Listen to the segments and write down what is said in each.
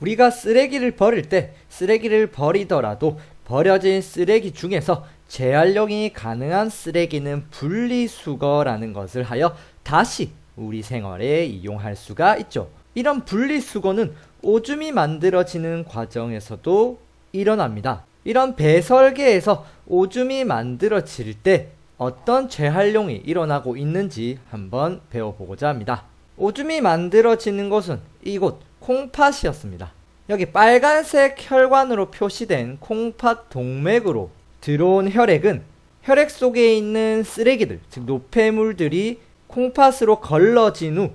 우리가 쓰레기를 버릴 때 쓰레기를 버리더라도 버려진 쓰레기 중에서 재활용이 가능한 쓰레기는 분리수거라는 것을 하여 다시 우리 생활에 이용할 수가 있죠. 이런 분리수거는 오줌이 만들어지는 과정에서도 일어납니다. 이런 배설계에서 오줌이 만들어질 때 어떤 재활용이 일어나고 있는지 한번 배워보고자 합니다. 오줌이 만들어지는 곳은 이곳 콩팥이었습니다. 여기 빨간색 혈관으로 표시된 콩팥 동맥으로 들어온 혈액은 혈액 속에 있는 쓰레기들, 즉 노폐물들이 콩팥으로 걸러진 후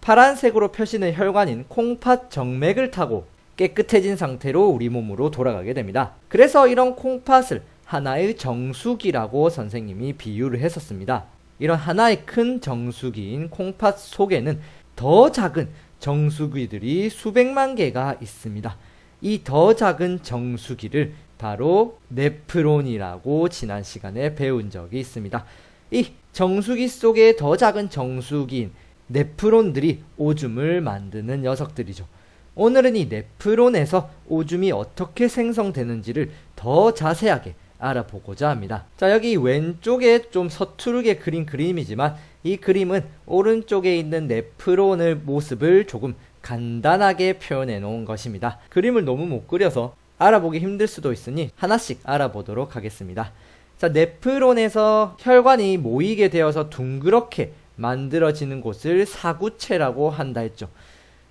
파란색으로 표시된 혈관인 콩팥 정맥을 타고 깨끗해진 상태로 우리 몸으로 돌아가게 됩니다. 그래서 이런 콩팥을 하나의 정수기라고 선생님이 비유를 했었습니다. 이런 하나의 큰 정수기인 콩팥 속에는 더 작은 정수기들이 수백만 개가 있습니다. 이 더 작은 정수기를 바로 네프론이라고 지난 시간에 배운 적이 있습니다. 이 정수기 속에 더 작은 정수기인 네프론들이 오줌을 만드는 녀석들이죠. 오늘은 이 네프론에서 오줌이 어떻게 생성되는지를 더 자세하게 알아보고자 합니다. 자, 여기 왼쪽에 좀 서투르게 그린 그림이지만 이 그림은 오른쪽에 있는 네프론의 모습을 조금 간단하게 표현해 놓은 것입니다. 그림을 너무 못 그려서 알아보기 힘들 수도 있으니 하나씩 알아보도록 하겠습니다. 자, 네프론에서 혈관이 모이게 되어서 둥그렇게 만들어지는 곳을 사구체라고 한다 했죠.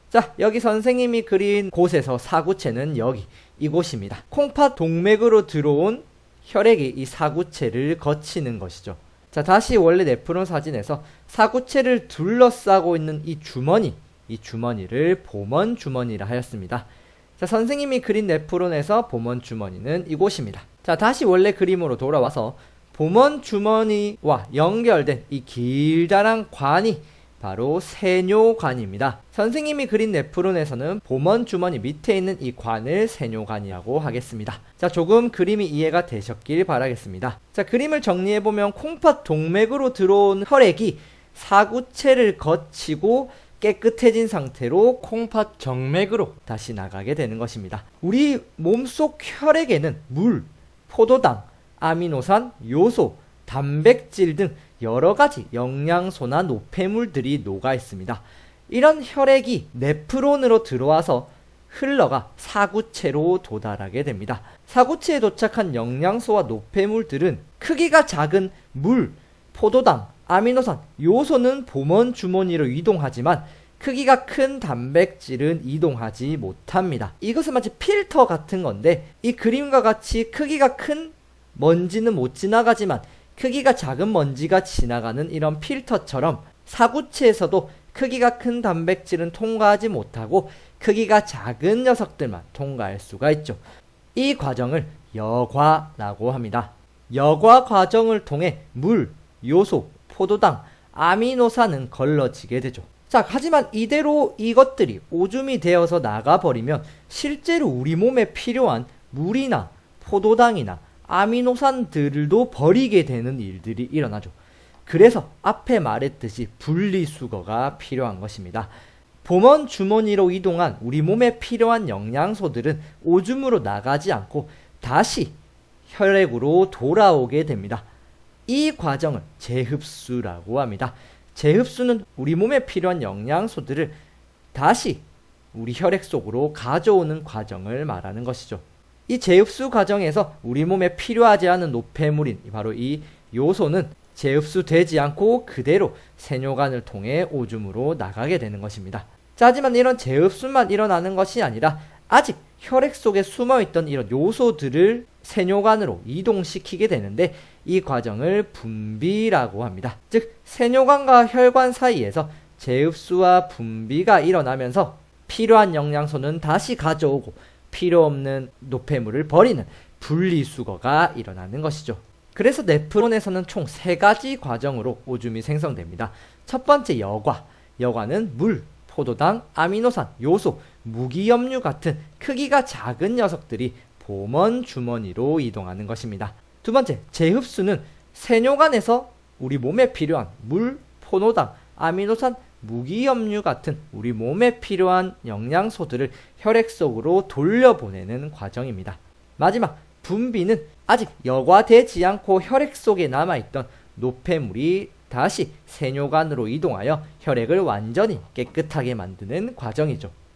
자, 여기 선생님이 그린 곳에서 사구체는 여기 이곳입니다. 콩팥 동맥으로 들어온 혈액이 이 사구체를 거치는 것이죠. 자, 다시 원래 네프론 사진에서 사구체를 둘러싸고 있는 이 주머니, 이 주머니를 보먼 주머니라 하였습니다. 자, 선생님이 그린 네프론에서 보먼 주머니는 이곳입니다. 자, 다시 원래 그림으로 돌아와서 보먼 주머니와 연결된 이 길다란 관이 바로 세뇨관입니다. 선생님이 그린 네프론에서는 보먼 주머니 밑에 있는 이 관을 세뇨관이라고 하겠습니다. 자, 조금 그림이 이해가 되셨길 바라겠습니다. 자, 그림을 정리해보면 콩팥 동맥으로 들어온 혈액이 사구체를 거치고 깨끗해진 상태로 콩팥 정맥으로 다시 나가게 되는 것입니다. 우리 몸속 혈액에는 물, 포도당, 아미노산, 요소, 단백질 등 여러 가지 영양소나 노폐물들이 녹아 있습니다. 이런 혈액이 네프론으로 들어와서 흘러가 사구체로 도달하게 됩니다. 사구체에 도착한 영양소와 노폐물들은 크기가 작은 물, 포도당, 아미노산, 요소는 보먼 주머니로 이동하지만 크기가 큰 단백질은 이동하지 못합니다. 이것은 마치 필터 같은 건데 이 그림과 같이 크기가 큰 먼지는 못 지나가지만 크기가 작은 먼지가 지나가는 이런 필터처럼 사구체에서도 크기가 큰 단백질은 통과하지 못하고 크기가 작은 녀석들만 통과할 수가 있죠. 이 과정을 여과라고 합니다. 여과 과정을 통해 물, 요소, 포도당, 아미노산은 걸러지게 되죠. 자, 하지만 이대로 이것들이 오줌이 되어서 나가버리면 실제로 우리 몸에 필요한 물이나 포도당이나 아미노산들도 버리게 되는 일들이 일어나죠. 그래서 앞에 말했듯이 분리수거가 필요한 것입니다. 봄원 주머니로 이동한 우리 몸에 필요한 영양소들은 오줌으로 나가지 않고 다시 혈액으로 돌아오게 됩니다. 이 과정을 재흡수라고 합니다. 재흡수는 우리 몸에 필요한 영양소들을 다시 우리 혈액 속으로 가져오는 과정을 말하는 것이죠. 이 재흡수 과정에서 우리 몸에 필요하지 않은 노폐물인 바로 이 요소는 재흡수되지 않고 그대로 세뇨관을 통해 오줌으로 나가게 되는 것입니다. 자, 하지만 이런 재흡수만 일어나는 것이 아니라 아직 혈액 속에 숨어 있던 이런 요소들을 세뇨관으로 이동시키게 되는데 이 과정을 분비라고 합니다. 즉, 세뇨관과 혈관 사이에서 재흡수와 분비가 일어나면서 필요한 영양소는 다시 가져오고 필요 없는 노폐물을 버리는 분리수거가 일어나는 것이죠. 그래서 네프론에서는 총 세 가지 과정으로 오줌이 생성됩니다. 첫 번째 여과. 여과는 물, 포도당, 아미노산, 요소, 무기염류 같은 크기가 작은 녀석들이 보먼 주머니로 이동하는 것입니다. 두 번째, 재흡수는 세뇨관에서 우리 몸에 필요한 물, 포도당, 아미노산, 무기염류 같은 우리 몸에 필요한 영양소들을 혈액 속으로 돌려보내는 과정입니다. 마지막 분비는 아직 여과되지 않고 혈액 속에 남아있던 노폐물이 다시 세뇨관으로 이동하여 혈액을 완전히 깨끗하게 만드는 과정이죠.